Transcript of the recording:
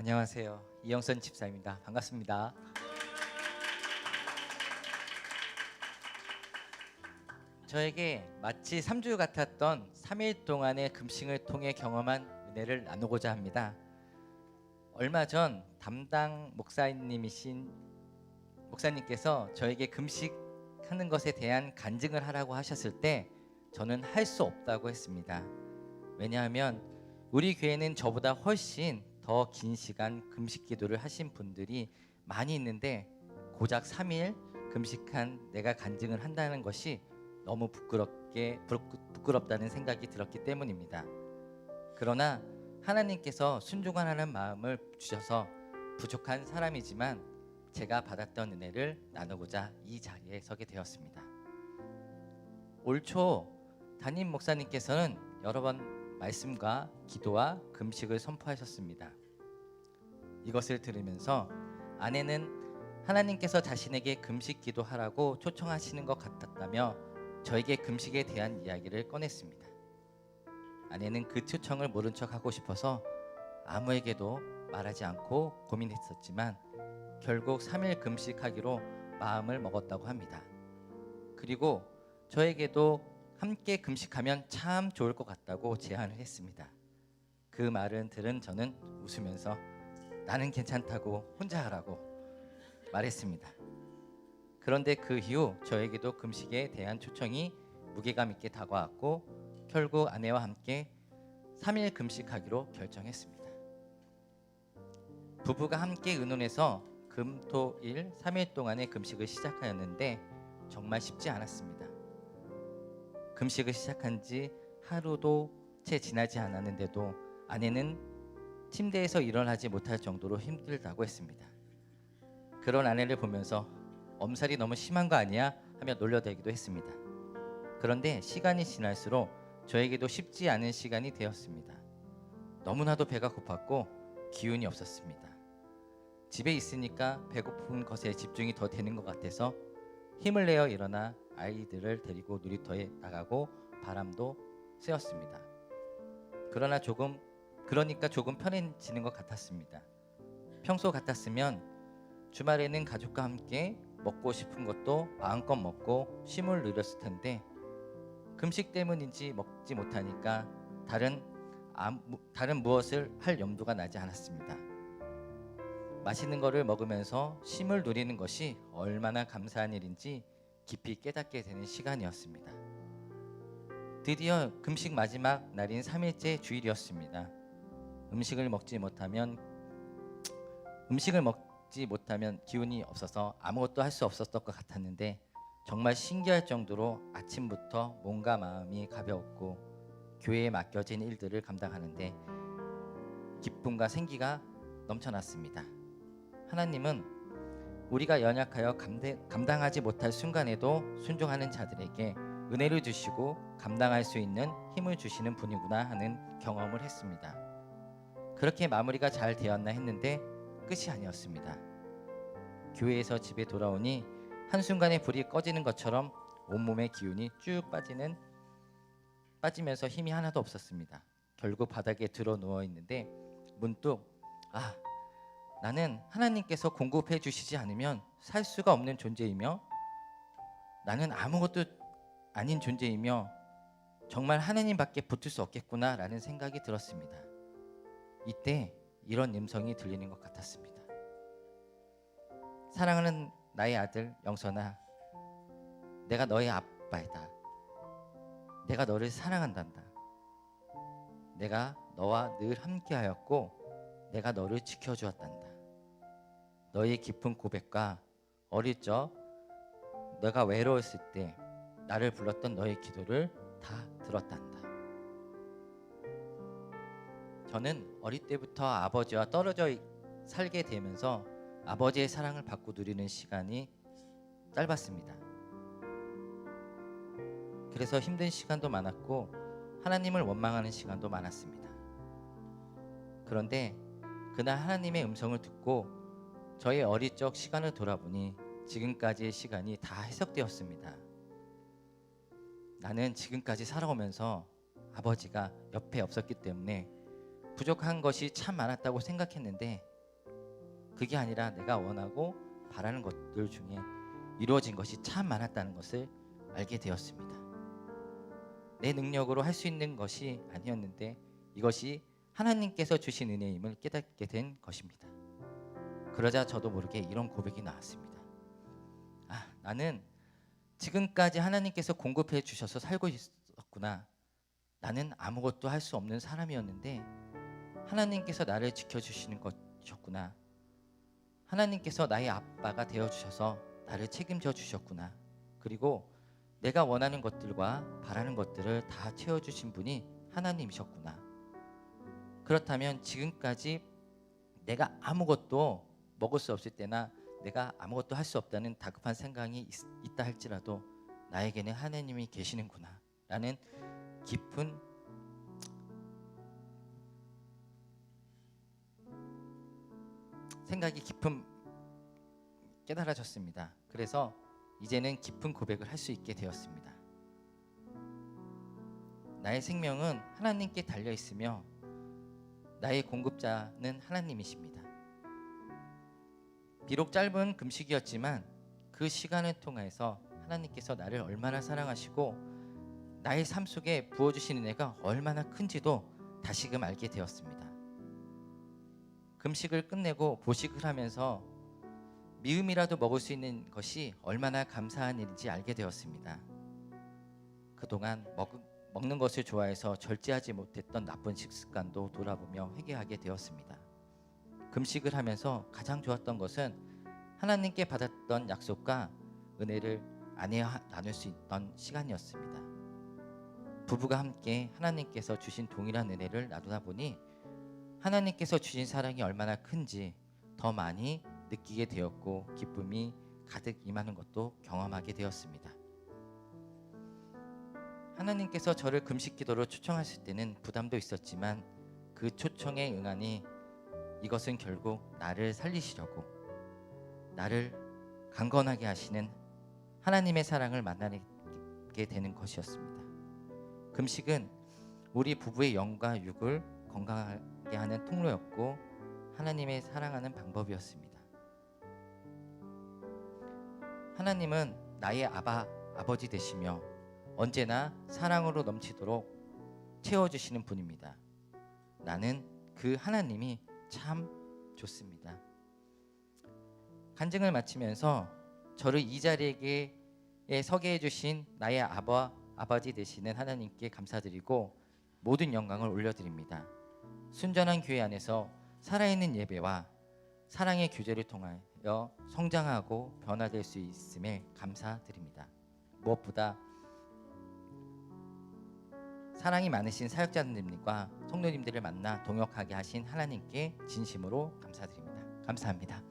안녕하세요. 이영선 집사입니다. 반갑습니다. 저에게 마치 3주 같았던 3일 동안의 금식을 통해 경험한 은혜를 나누고자 합니다. 얼마 전 담당 목사님이신 목사님께서 저에게 금식하는 것에 대한 간증을 하라고 하셨을 때 저는 할 수 없다고 했습니다. 왜냐하면 우리 교회는 저보다 훨씬 더 긴 시간 금식 기도를 하신 분들이 많이 있는데 고작 3일 금식한 내가 간증을 한다는 것이 너무 부끄럽게 부끄- 부끄럽다는 생각이 들었기 때문입니다. 그러나 하나님께서 순종하라는 마음을 주셔서 부족한 사람이지만 제가 받았던 은혜를 나누고자 이 자리에 서게 되었습니다. 올 초 담임 목사님께서는 여러 번 말씀과 기도와 금식을 선포하셨습니다. 이것을 들으면서 아내는 하나님께서 자신에게 금식 기도하라고 초청하시는 것 같았다며 저에게 금식에 대한 이야기를 꺼냈습니다. 아내는 그 초청을 모른 척 하고 싶어서 아무에게도 말하지 않고 고민했었지만 결국 3일 금식하기로 마음을 먹었다고 합니다. 그리고 저에게도 함께 금식하면 참 좋을 것 같다고 제안을 했습니다. 그 말은 들은 저는 웃으면서 나는 괜찮다고 혼자 하라고 말했습니다. 그런데 그 이후 저에게도 금식에 대한 초청이 무게감 있게 다가왔고 결국 아내와 함께 3일 금식하기로 결정했습니다. 부부가 함께 의논해서 금, 토, 일 3일 동안의 금식을 시작하였는데 정말 쉽지 않았습니다. 금식을 시작한 지 하루도 채 지나지 않았는데도 아내는 침대에서 일어나지 못할 정도로 힘들다고 했습니다. 그런 아내를 보면서 엄살이 너무 심한 거 아니야? 하며 놀려대기도 했습니다. 그런데 시간이 지날수록 저에게도 쉽지 않은 시간이 되었습니다. 너무나도 배가 고팠고 기운이 없었습니다. 집에 있으니까 배고픈 것에 집중이 더 되는 것 같아서 힘을 내어 일어나 아이들을 데리고 놀이터에 나가고 바람도 쐬었습니다. 그러나 조금 그러니까 조금 편해지는 것 같았습니다. 평소 같았으면 주말에는 가족과 함께 먹고 싶은 것도 마음껏 먹고 쉼을 누렸을 텐데 금식 때문인지 먹지 못하니까 다른 다른 무엇을 할 염두가 나지 않았습니다. 맛있는 거를 먹으면서 쉼을 누리는 것이 얼마나 감사한 일인지 깊이 깨닫게 되는 시간이었습니다. 드디어 금식 마지막 날인 3일째 주일이었습니다. 음식을 먹지 못하면 음식을 먹지 못하면 기운이 없어서 아무것도 할 수 없었을 것 같았는데 정말 신기할 정도로 아침부터 몸과 마음이 가벼웠고 교회에 맡겨진 일들을 감당하는데 기쁨과 생기가 넘쳐났습니다. 하나님은 우리가 연약하여 감대, 감당하지 못할 순간에도 순종하는 자들에게 은혜를 주시고 감당할 수 있는 힘을 주시는 분이구나 하는 경험을 했습니다. 그렇게 마무리가 잘 되었나 했는데 끝이 아니었습니다. 교회에서 집에 돌아오니 한순간에 불이 꺼지는 것처럼 온몸의 기운이 쭉 빠지는 빠지면서 힘이 하나도 없었습니다. 결국 바닥에 들어 누워 있는데 문득 아 나는 하나님께서 공급해 주시지 않으면 살 수가 없는 존재이며 나는 아무것도 아닌 존재이며 정말 하나님밖에 붙을 수 없겠구나라는 생각이 들었습니다. 이때 이런 음성이 들리는 것 같았습니다. 사랑하는 나의 아들 영선아, 내가 너의 아빠이다. 내가 너를 사랑한단다. 내가 너와 늘 함께하였고 내가 너를 지켜주었단다. 너의 깊은 고백과 어릴 적 너가 외로웠을 때 나를 불렀던 너의 기도를 다 들었단다. 저는 어릴 때부터 아버지와 떨어져 살게 되면서 아버지의 사랑을 받고 누리는 시간이 짧았습니다. 그래서 힘든 시간도 많았고 하나님을 원망하는 시간도 많았습니다. 그런데 그날 하나님의 음성을 듣고 저의 어릴 적 시간을 돌아보니 지금까지의 시간이 다 해석되었습니다. 나는 지금까지 살아오면서 아버지가 옆에 없었기 때문에 부족한 것이 참 많았다고 생각했는데 그게 아니라 내가 원하고 바라는 것들 중에 이루어진 것이 참 많았다는 것을 알게 되었습니다. 내 능력으로 할 수 있는 것이 아니었는데 이것이 하나님께서 주신 은혜임을 깨닫게 된 것입니다. 그러자 저도 모르게 이런 고백이 나왔습니다. 아, 나는 지금까지 하나님께서 공급해 주셔서 살고 있었구나. 나는 아무것도 할 수 없는 사람이었는데 하나님께서 나를 지켜 주시는 것이었구나. 하나님께서 나의 아빠가 되어 주셔서 나를 책임져 주셨구나. 그리고 내가 원하는 것들과 바라는 것들을 다 채워 주신 분이 하나님이셨구나. 그렇다면 지금까지 내가 아무것도 먹을 수 없을 때나 내가 아무것도 할 수 없다는 다급한 생각이 있, 있다 할지라도 나에게는 하나님이 계시는구나 라는 깊은 생각이 깊은 깨달아졌습니다. 그래서 이제는 깊은 고백을 할 수 있게 되었습니다. 나의 생명은 하나님께 달려 있으며 나의 공급자는 하나님이십니다. 비록 짧은 금식이었지만 그 시간을 통해서 하나님께서 나를 얼마나 사랑하시고 나의 삶 속에 부어주시는 은혜가 얼마나 큰지도 다시금 알게 되었습니다. 금식을 끝내고 보식을 하면서 미음이라도 먹을 수 있는 것이 얼마나 감사한 일인지 알게 되었습니다. 그동안 먹, 먹는 것을 좋아해서 절제하지 못했던 나쁜 식습관도 돌아보며 회개하게 되었습니다. 금식을 하면서 가장 좋았던 것은 하나님께 받았던 약속과 은혜를 아내와 나눌 수 있던 시간이었습니다. 부부가 함께 하나님께서 주신 동일한 은혜를 나누다 보니 하나님께서 주신 사랑이 얼마나 큰지 더 많이 느끼게 되었고 기쁨이 가득 임하는 것도 경험하게 되었습니다. 하나님께서 저를 금식 기도로 초청하실 때는 부담도 있었지만 그 초청에 응하니 이것은 결국 나를 살리시려고 나를 강건하게 하시는 하나님의 사랑을 만나게 되는 것이었습니다. 금식은 우리 부부의 영과 육을 건강하게 하는 통로였고 하나님의 사랑하는 방법이었습니다. 하나님은 나의 아바 아버지 되시며 언제나 사랑으로 넘치도록 채워주시는 분입니다. 나는 그 하나님이 참 좋습니다. 간증을 마치면서 저를 이 자리에 서게 해주신 나의 아바 아버지 되시는 하나님께 감사드리고 모든 영광을 올려드립니다. 순전한 교회 안에서 살아있는 예배와 사랑의 교제를 통하여 성장하고 변화될 수 있음에 감사드립니다. 무엇보다 사랑이 많으신 사역자님들과 성도님들을 만나 동역하게 하신 하나님께 진심으로 감사드립니다. 감사합니다.